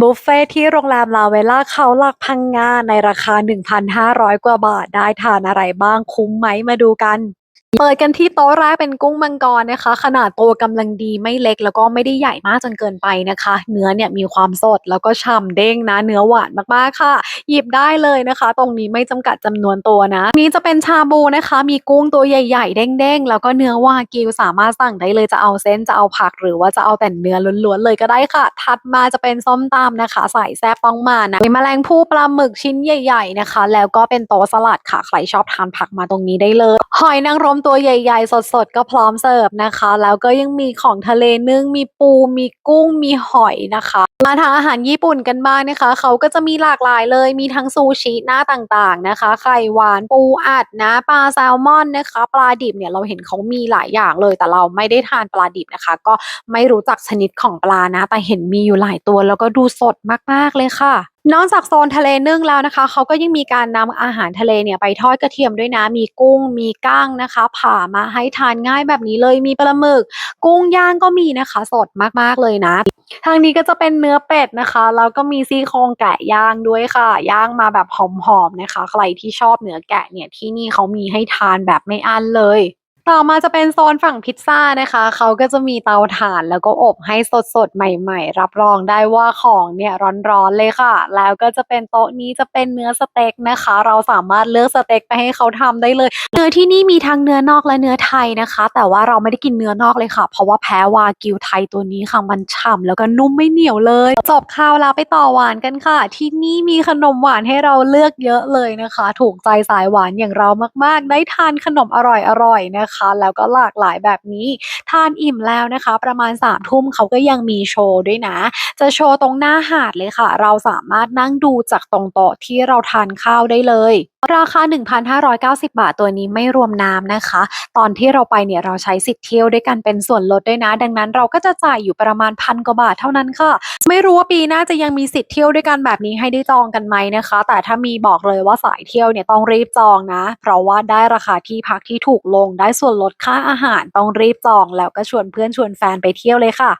บุฟเฟ่ที่โรงแรมลาเวล่าเขาหลักพังงาในราคา 1,500 กว่าบาทได้ทานอะไรบ้างคุ้มไหมมาดูกัน เปิดกันที่โต๊ะแรกเป็นกุ้งมังกรนะคะ ขนาดตัวกำลังดีไม่เล็กแล้วก็ไม่ได้ใหญ่มากจนเกินไปนะคะ เนื้อเนี่ยมีความสดแล้วก็ฉ่ำเด้งนะ เนื้อหวานมากๆค่ะ หยิบได้เลยนะคะ ตรงนี้ไม่จำกัดจำนวนตัวนะ นี้จะเป็นชาบูนะคะ มีกุ้งตัวใหญ่ ๆ เด้งๆ แล้วก็เนื้อวากิวสามารถสั่งได้เลยจะเอาเส้นจะเอาผักหรือว่าจะเอาแต่เนื้อล้วนๆเลยก็ได้ค่ะ ถัดมาจะเป็นส้มตำนะคะใส่แซ่บต้องมานะมีแมลงภู่ปลาหมึกชิ้นใหญ่ ๆนะคะ แล้วก็เป็นโต๊ะสลัดค่ะใครชอบทานผักมาตรงนี้ได้เลย หอยนางรมตัวใหญ่ๆ สดๆ ก็พร้อมเสิร์ฟนะคะ แล้วก็ยังมีของทะเลนึ่งมีปูมีกุ้งมีหอยนะคะ มาทานอาหารญี่ปุ่นกันบ้างนะคะ เขาก็จะมีหลากหลายเลยมีทั้งซูชิหน้าต่างๆนะคะไข่หวานปูอัดนะปลาแซลมอนนะคะ ปลาดิบเนี่ยเราเห็นเขามีหลายอย่างเลย แต่เราไม่ได้ทานปลาดิบนะคะ ก็ไม่รู้จักชนิดของปลานะ แต่เห็นมีอยู่หลายตัว แล้วก็ดูสดมากๆเลยค่ะนอกจากโซนทะเลนึ่งแล้วนะคะ เขาก็ยังมีการนำอาหารทะเลเนี่ยไปทอดกระเทียมด้วยนะ มีกุ้ง มีก้างนะคะ ผ่ามาให้ทานง่ายแบบนี้เลย มีปลาหมึก กุ้งย่างก็มีนะคะ สดมากๆเลยนะ ทางนี้ก็จะเป็นเนื้อเป็ดนะคะ แล้วก็มีซี่โครงแกะย่างด้วยค่ะ ย่างมาแบบหอมๆนะคะ ใครที่ชอบเนื้อแกะเนี่ยที่นี่เขามีให้ทานแบบไม่อั้นเลย ต่อมาจะเป็นโซนฝั่งพิซซ่านะคะ เขาก็จะมีเตาถ่านแล้วก็อบให้สดๆ ใหม่ๆ รับรองได้ว่าของเนี่ยร้อนๆเลยค่ะ แล้วก็จะเป็นโต๊ะนี้จะเป็นเนื้อสเต็กนะคะ เราสามารถเลือกสเต็กไปให้เขาทำได้เลย เนื้อที่นี่มีทั้งเนื้อนอกและเนื้อไทยนะคะ แต่ว่าเราไม่ได้กินเนื้อนอกเลยค่ะ เพราะว่าแพ้วากิวไทยตัวนี้ค่ะมันฉ่ำแล้วก็นุ่มไม่เหนียวเลยจบข้าวแล้วไปต่อหวานกันค่ะ ที่นี่มีขนมหวานให้เราเลือกเยอะเลยนะคะ ถูกใจสายหวานอย่างเรามากๆ ได้ทานขนมอร่อยๆนะคะแล้วก็หลากหลายแบบนี้ ทานอิ่มแล้วนะคะ ประมาณ3ามทุ่มเขาก็ยังมีโชว์ด้วยนะ จะโชว์ตรงหน้าหาดเลยค่ะ เราสามารถนั่งดูจากตรงโต๊ะที่เราทานข้าวได้เลยราคา 1,590 บาทตัวนี้ไม่รวมน้ำนะคะ ตอนที่เราไปเนี่ยเราใช้สิทธิ์เที่ยวด้วยกันเป็นส่วนลดด้วยนะ ดังนั้นเราก็จะจ่ายอยู่ประมาณพันกว่าบาทเท่านั้นค่ะ ไม่รู้ว่าปีหน้าจะยังมีสิทธิ์เที่ยวด้วยกันแบบนี้ให้ได้จองกันไหมนะคะ แต่ถ้ามีบอกเลยว่าสายเที่ยวเนี่ยต้องรีบจองนะ เพราะว่าได้ราคาที่พักที่ถูกลงได้ส่วส่วนลดค่าอาหารต้องรีบจองแล้วก็ชวนเพื่อนชวนแฟนไปเที่ยวเลยค่ะ